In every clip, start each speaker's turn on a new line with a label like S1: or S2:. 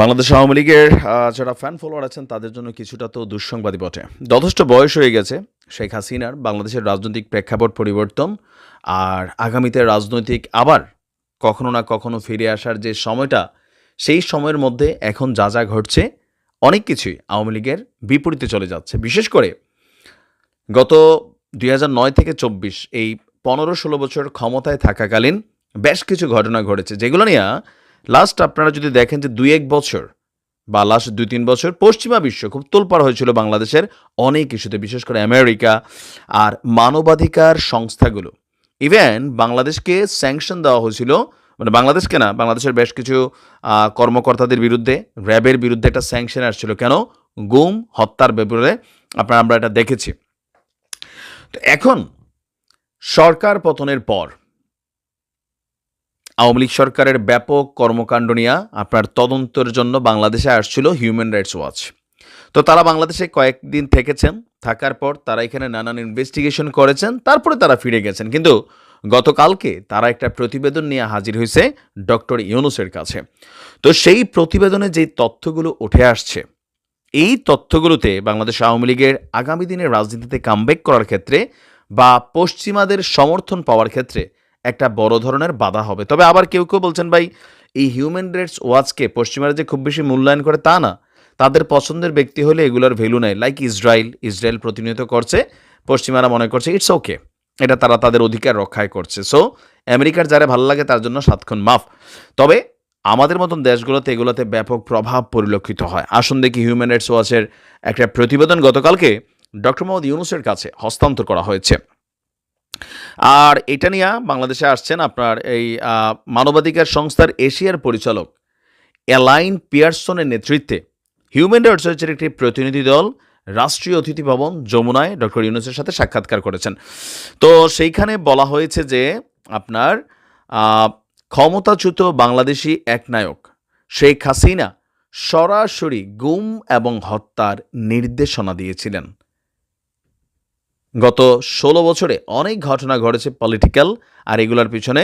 S1: বাংলাদেশ আওয়ামী লীগের যারা fan follower আছেন, তাদের জন্য কিছুটা তো দুঃসংবাদই বটে। যথেষ্ট বয়স হয়ে গেছে শেখ হাসিনার, বাংলাদেশের রাজনৈতিক প্রেক্ষাপট পরিবর্তন, আর আগামীতে রাজনৈতিক আবার কখনো না কখনো ফিরে আসার যে সময়টা, সেই সময়ের মধ্যে এখন যা যা ঘটছে, অনেক কিছুই আওয়ামী লীগের বিপরীতে চলে যাচ্ছে। বিশেষ করে গত দুই নয় থেকে চব্বিশ, এই পনেরো ষোলো বছর ক্ষমতায় থাকাকালীন বেশ কিছু ঘটনা ঘটেছে, যেগুলো নিয়ে লাস্ট আপনারা যদি দেখেন যে দুই এক বছর বা লাস্ট দুই তিন বছর পশ্চিমা বিশ্ব খুব তোলপাড় হয়েছিল বাংলাদেশের অনেক ইস্যুতে, বিশেষ করে আমেরিকা আর মানবাধিকার সংস্থাগুলো। ইভেন বাংলাদেশকে স্যাংশন দেওয়া হয়েছিল মানে বাংলাদেশকে না, বাংলাদেশের বেশ কিছু কর্মকর্তাদের বিরুদ্ধে, র্যাবের বিরুদ্ধে একটা স্যাংশন আসছিল। কেন? গুম, হত্যার ব্যাপারে আপনারা আমরা এটা দেখেছি। তো এখন সরকার পতনের পর আওয়ামী লীগ সরকারের ব্যাপক কর্মকাণ্ড নিয়ে আপনার তদন্তের জন্য বাংলাদেশে আসছিল হিউম্যান রাইটস ওয়াচ তো তারা বাংলাদেশে কয়েকদিন থেকেছেন, থাকার পর তারা এখানে নানান ইনভেস্টিগেশন করেছেন, তারপরে তারা ফিরে গেছেন। কিন্তু গতকালকে তারা একটা প্রতিবেদন নিয়ে হাজির হয়েছে ডক্টর ইউনুসের কাছে। তো সেই প্রতিবেদনে যে তথ্যগুলো উঠে আসছে, এই তথ্যগুলোতে বাংলাদেশ আওয়ামী লীগের আগামী দিনের রাজনীতিতে কামব্যাক করার ক্ষেত্রে বা পশ্চিমাদের সমর্থন পাওয়ার ক্ষেত্রে একটা বড় ধরনের বাধা হবে। তবে আবার কেউ কেউ বলছেন, ভাই, এই হিউম্যান রাইটস ওয়াচকে পশ্চিমারা যে খুব বেশি মূল্যায়ন করে তা না। তাদের পছন্দের ব্যক্তি হলে এগুলোর ভ্যালু নেয়। লাইক ইসরায়েল ইসরায়েল প্রতিনিয়ত করছে, পশ্চিমারা মনে করছে ইটস ওকে এটা তারা তাদের অধিকার রক্ষায় করছে। সো আমেরিকার যারা ভালো লাগে তার জন্য সাতক্ষণ মাফ। তবে আমাদের মতন দেশগুলোতে এগুলোতে ব্যাপক প্রভাব পরিলক্ষিত হয়। আসুন দেখি হিউম্যান রাইটস ওয়াচের একটা প্রতিবেদন গতকালকে ডক্টর মোহাম্মদ ইউনুসের কাছে হস্তান্তর করা হয়েছে। আর এটা নিয়ে বাংলাদেশে আসছেন আপনার এই মানবাধিকার সংস্থার এশিয়ার পরিচালক অ্যালাইন পিয়ারসনের নেতৃত্বে হিউম্যান রাইটস ওয়াচের একটি প্রতিনিধি দল, রাষ্ট্রীয় অতিথি ভবন, যমুনায় ডক্টর ইউনুসের সাথে সাক্ষাৎকার করেছেন। তো সেইখানে বলা হয়েছে যে আপনার ক্ষমতাচ্যুত বাংলাদেশি এক নায়ক শেখ হাসিনা সরাসরি গুম এবং হত্যার নির্দেশনা দিয়েছিলেন। গত ষোলো বছরে অনেক ঘটনা ঘটেছে পলিটিক্যাল আর এগুলোর পিছনে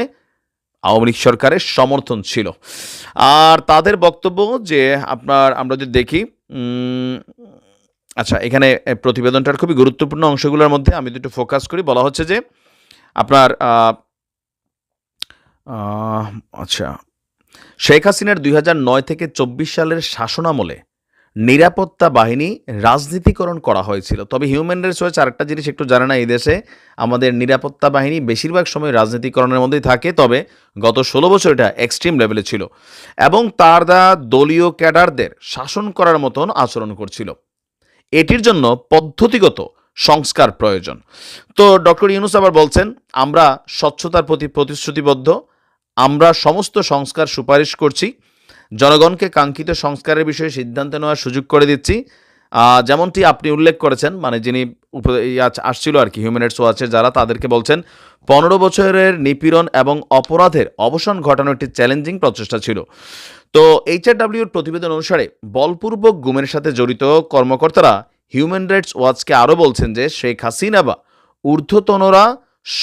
S1: আওয়ামী লীগ সরকারের সমর্থন ছিল। আর তাদের বক্তব্য যে আপনার, আমরা যদি দেখি আচ্ছা এখানে প্রতিবেদনটার খুবই গুরুত্বপূর্ণ অংশগুলোর মধ্যে আমি দুটো ফোকাস করি। বলা হচ্ছে যে আপনার আচ্ছা শেখ হাসিনার দুই থেকে চব্বিশ সালের শাসনামলে নিরাপত্তা বাহিনী রাজনীতিকরণ করা হয়েছিল। তবে হিউম্যান রাইটস ওয়াচ আরেকটা জিনিস একটু জানে না এই দেশে, আমাদের নিরাপত্তা বাহিনী বেশিরভাগ সময় রাজনীতিকরণের মধ্যেই থাকে, তবে গত ষোলো বছর এটা এক্সট্রিম লেভেলে ছিল এবং তার তারা দলীয় ক্যাডারদের শাসন করার মতন আচরণ করছিল। এটির জন্য পদ্ধতিগত সংস্কার প্রয়োজন। তো ডক্টর ইউনুস আবার বলছেন, আমরা স্বচ্ছতার প্রতি প্রতিশ্রুতিবদ্ধ, আমরা সমস্ত সংস্কার সুপারিশ করছি জনগণকে কাঙ্ক্ষিত সংস্কারের বিষয়ে সিদ্ধান্ত নেওয়ার সুযোগ করে দিচ্ছি। যেমনটি আপনি উল্লেখ করেছেন মানে যিনি আসছিল আর কি হিউম্যান রাইটস ওয়াচের যারা, তাদেরকে বলছেন, পনেরো বছরের নিপীড়ন এবং অপরাধের অবসান ঘটানো একটি চ্যালেঞ্জিং প্রচেষ্টা ছিল। তো এইচআরডাব্লিউর প্রতিবেদন অনুসারে, বলপূর্বক গুমের সাথে জড়িত কর্মকর্তারা হিউম্যান রাইটস ওয়াচকে আরও বলছেন যে, শেখ হাসিনা বা ঊর্ধ্বতনরা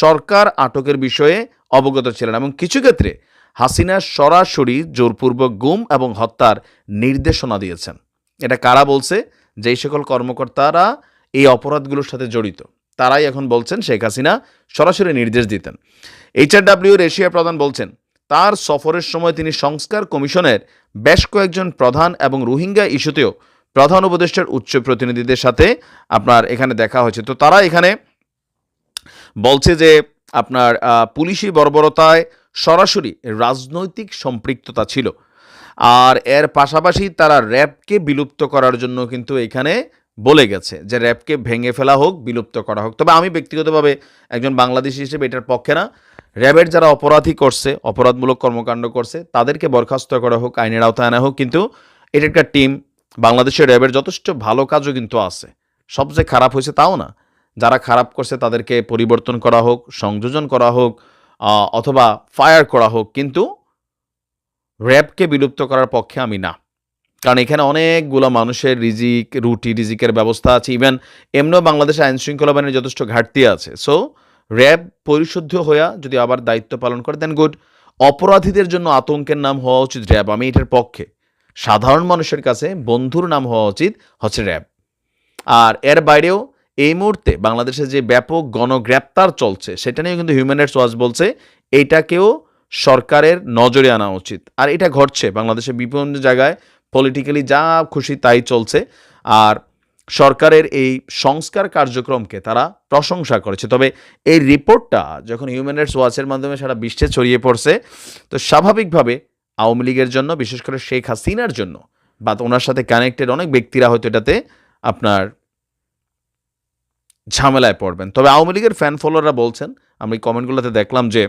S1: সরকার আটকের বিষয়ে অবগত ছিলেন এবং কিছু ক্ষেত্রে হাসিনা সরাসরি জোরপূর্বক গুম এবং হত্যার নির্দেশনা দিয়েছেন। এটা কারা বলছে? যেই সকল কর্মকর্তারা এই অপরাধগুলোর সাথে জড়িত। তারাই এখন বলছেন শেখ হাসিনা সরাসরি নির্দেশ দিতেন। এইচআরডাব্লিউর এশিয়া প্রধান বলছেন, তার সফরের সময় তিনি সংস্কার কমিশনের বেশ কয়েকজন প্রধান এবং রোহিঙ্গা ইস্যুতেও প্রধান উপদেষ্টার উচ্চ প্রতিনিধিদের সাথে আপনার এখানে দেখা হয়েছে। তো তারা এখানে বলছে যে আপনার পুলিশি বর্বরতায় সরাসরি রাজনৈতিক সম্পৃক্ততা ছিল। আর এর পাশাপাশি তারা র্যাবকে বিলুপ্ত করার জন্য কিন্তু এখানে বলে গেছে যে র্যাবকে ভেঙে ফেলা হোক, বিলুপ্ত করা হোক। তবে আমি ব্যক্তিগতভাবে একজন বাংলাদেশি হিসেবে এটার পক্ষে না। র্যাবের যারা অপরাধী করছে, অপরাধমূলক কর্মকাণ্ড করছে, তাদেরকে বরখাস্ত করা হোক, আইনের আওতায় আনা হোক, কিন্তু এটা একটা টিম। বাংলাদেশের র্যাবের যথেষ্ট ভালো কাজও কিন্তু আছে। সবচেয়ে খারাপ হয়েছে তাও না। যারা খারাপ করছে তাদেরকে পরিবর্তন করা হোক, সংযোজন করা হোক অথবা ফায়ার করা হোক, কিন্তু র্যাবকে বিলুপ্ত করার পক্ষে আমি না। কারণ এখানে অনেকগুলো মানুষের রিজিক, রুটি রিজিকের ব্যবস্থা আছে। ইভেন এমনিও বাংলাদেশে আইন শৃঙ্খলা বাহিনীর যথেষ্ট ঘাটতি আছে। সো র্যাব পরিশুদ্ধ হইয়া যদি আবার দায়িত্ব পালন করে দেন গুড অপরাধীদের জন্য আতঙ্কের নাম হওয়া উচিত র্যাব আমি এটার পক্ষে। সাধারণ মানুষের কাছে বন্ধুর নাম হওয়া উচিত হচ্ছে র্যাব আর এর বাইরেও এই মুহূর্তে বাংলাদেশে যে ব্যাপক গণগ্রেপ্তার চলছে, সেটা নিয়ে কিন্তু হিউম্যান রাইটস ওয়াচ বলছে এইটাকেও সরকারের নজরে আনা উচিত। আর এটা ঘটছে বাংলাদেশে বিভিন্ন জায়গায় পলিটিক্যালি যা খুশি তাই চলছে। আর সরকারের এই সংস্কার কার্যক্রমকে তারা প্রশংসা করেছে। তবে এই রিপোর্টটা যখন হিউম্যান রাইটস ওয়াচের মাধ্যমে সারা বিশ্বে ছড়িয়ে পড়ছে, তো স্বাভাবিকভাবে আওয়ামী লীগের জন্য, বিশেষ করে শেখ হাসিনার জন্য, বা ওনার সাথে কানেক্টেড অনেক ব্যক্তিরা হয়তো এটাতে আপনার ঝামেলায় পড়বেন। তবে আওয়ামী লীগের ফ্যান ফলোয়াররা বলছেন, আমি কমেন্টগুলোতে দেখলাম যে,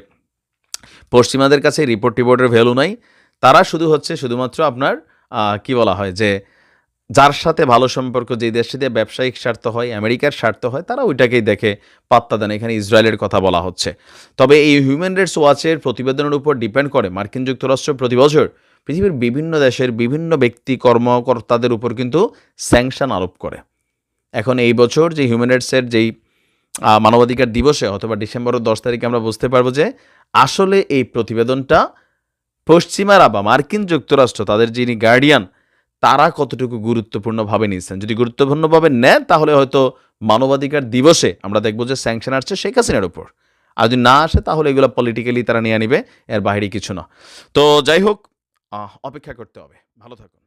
S1: পশ্চিমাদের কাছে রিপোর্ট টিপোর্টের ভ্যালু নাই। তারা শুধু হচ্ছে শুধুমাত্র আপনার কি বলা হয় যে, যার সাথে ভালো সম্পর্ক যে দেশে দিয়ে ব্যবসায়িক স্বার্থ হয়, আমেরিকার স্বার্থ হয়, তারা ওইটাকেই দেখে পাত্তা দেন। এখানে ইসরায়েলের কথা বলা হচ্ছে। তবে এই হিউম্যান রাইটস ওয়াচের প্রতিবেদনের উপর ডিপেন্ড করে মার্কিন যুক্তরাষ্ট্র প্রতি বছর পৃথিবীর বিভিন্ন দেশের বিভিন্ন ব্যক্তি কর্মকর্তাদের উপর কিন্তু স্যাংশন আরোপ করে। এখন এই বছর যে হিউম্যান রাইটসের যেই মানবাধিকার দিবসে অথবা ডিসেম্বরের দশ তারিখে আমরা বুঝতে পারব যে আসলে এই প্রতিবেদনটা পশ্চিমারা বা মার্কিন যুক্তরাষ্ট্র, তাদের যিনি গার্ডিয়ান তারা কতটুকু গুরুত্বপূর্ণভাবে নিয়েছেন? যদি গুরুত্বপূর্ণভাবে নেন, তাহলে হয়তো মানবাধিকার দিবসে আমরা দেখব যে স্যাংশন আসছে শেখ হাসিনার উপর। আর যদি না আসে, তাহলে এগুলো পলিটিক্যালি তারা নিয়ে নিবে, এর বাইরে কিছু না। তো যাই হোক অপেক্ষা করতে হবে। ভালো থাকুন।